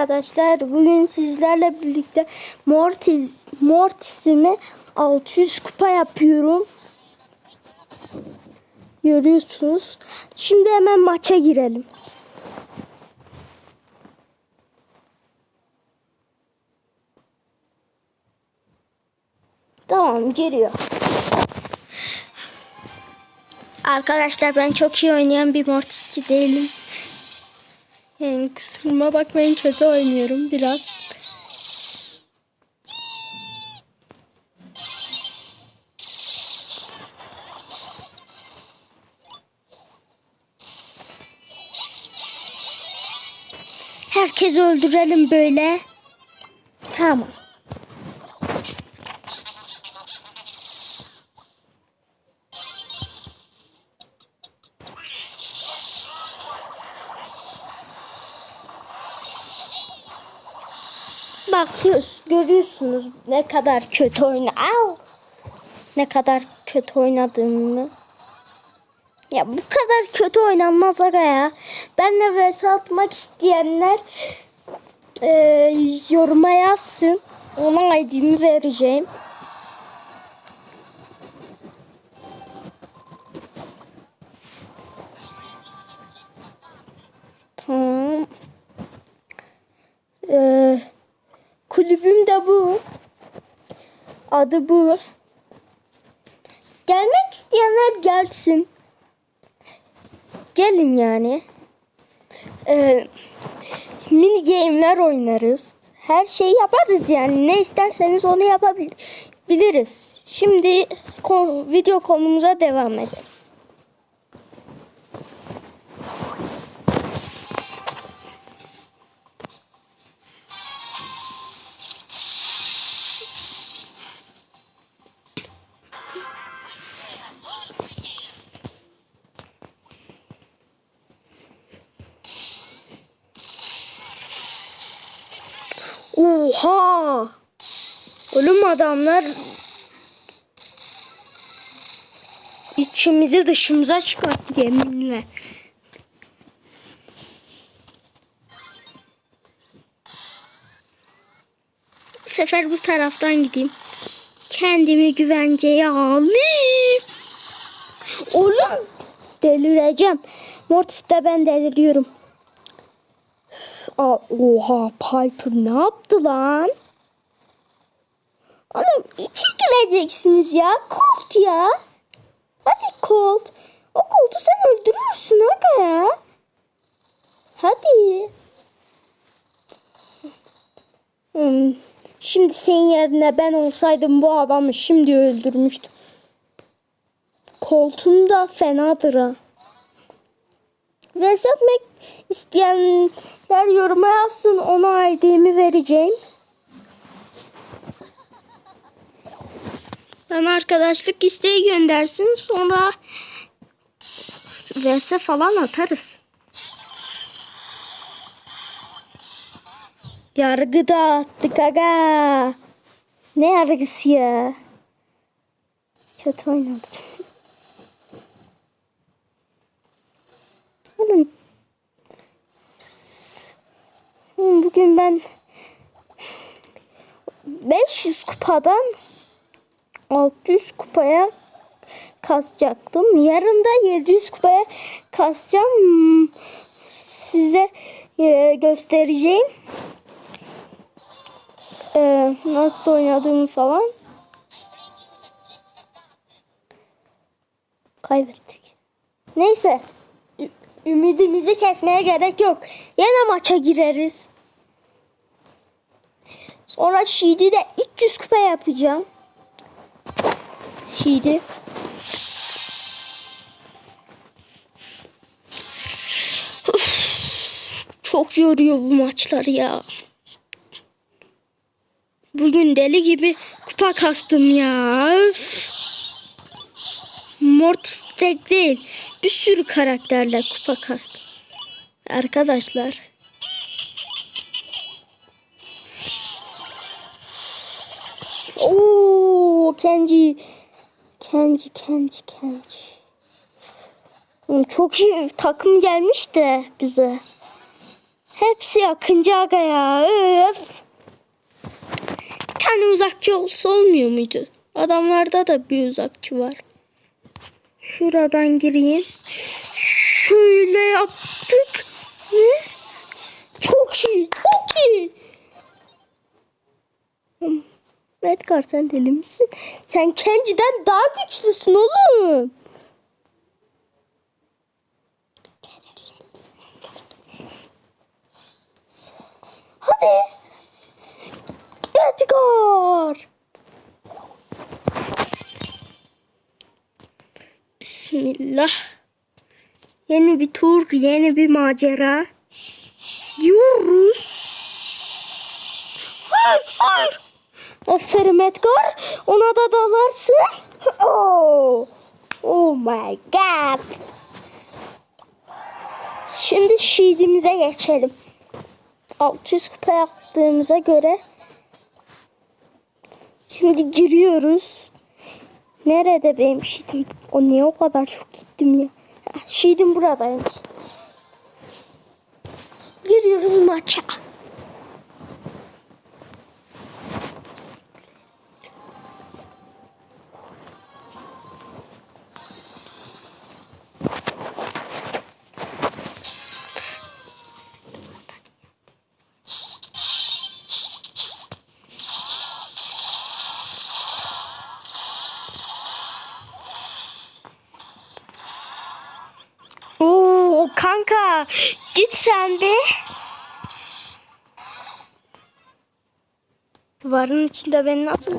arkadaşlar. Bugün sizlerle birlikte Mortis Mortis'imi 600 kupa yapıyorum. Görüyorsunuz. Şimdi hemen maça girelim. Tamam giriyor. Arkadaşlar ben çok iyi oynayan bir Mortis'ci değilim. Yani kusuruma bakmayın kötü oynuyorum biraz. Herkesi öldürelim böyle. Tamam. Bakıyoruz, görüyorsunuz ne kadar kötü oyna. Au! Ne kadar kötü oynadığımı. Ya bu kadar kötü oynanmaz aga ya. Benle vs atmak isteyenler e, yoruma yazsın. Ona ID'mi vereceğim. Tamam. Ee, kulübüm de bu. Adı bu. Gelmek isteyenler gelsin. Gelin yani. Ee, mini game'ler oynarız. Her şeyi yaparız yani. Ne isterseniz onu yapabiliriz. Şimdi kon- video konumuza devam edelim. Oha! Oğlum adamlar içimizi dışımıza çıkarttı yeminle. Bu sefer bu taraftan gideyim. Kendimi güvenceye alayım. Oğlum delireceğim. Mortis'te ben deliriyorum. Aa, oha Piper ne yaptı lan? Oğlum içe gireceksiniz ya. Colt ya. Hadi Colt. O Colt'u sen öldürürsün aga ya. Hadi. Hmm. Şimdi senin yerine ben olsaydım bu adamı şimdi öldürmüştüm. Colt'un da fenadır ha. Atmak isteyenler yoruma yazsın. Ona ID'mi vereceğim. Bana arkadaşlık isteği göndersin. Sonra vs falan atarız. Yargı dağıttık aga. Ne yargısı ya? Kötü oynadım. Oğlum. Ben 500 kupadan 600 kupaya kasacaktım. Yarın da 700 kupaya kasacağım. Size e, göstereceğim. E, nasıl oynadığımı falan. Kaybettik. Neyse. Ümidimizi kesmeye gerek yok. Yine maça gireriz. Sonra Şiidi de 300 kupa yapacağım. Şiidi. Üf, Çok yoruyor bu maçlar ya. Bugün deli gibi kupa kastım ya. Üf. Mortis tek değil. Bir sürü karakterle kupa kastım. Arkadaşlar. Oo, Kenji. Kenji, Kenji, Kenji. Çok iyi takım gelmiş de bize. Hepsi yakınca aga ya. Öf. Bir tane uzakçı olsa olmuyor muydu? Adamlarda da bir uzakçı var. Şuradan gireyim. Şöyle yaptık. Ne? Çok iyi, çok iyi. Hmm, Edgar sen deli misin? Sen Kenji'den daha güçlüsün oğlum. Hadi. Edgar. Bismillah. Yeni bir tur, yeni bir macera. Diyoruz. Hayır, hayır. Aferin Edgar. Ona da dalarsın. Oh. Oh my god. Şimdi şiidimize geçelim. 600 kupa yaptığımıza göre şimdi giriyoruz. Nerede benim şiidim? O niye o kadar çok gittim ya? Şiidim buradaymış. Giriyoruz maça. Kanka git sen bir. Duvarın içinde beni nasıl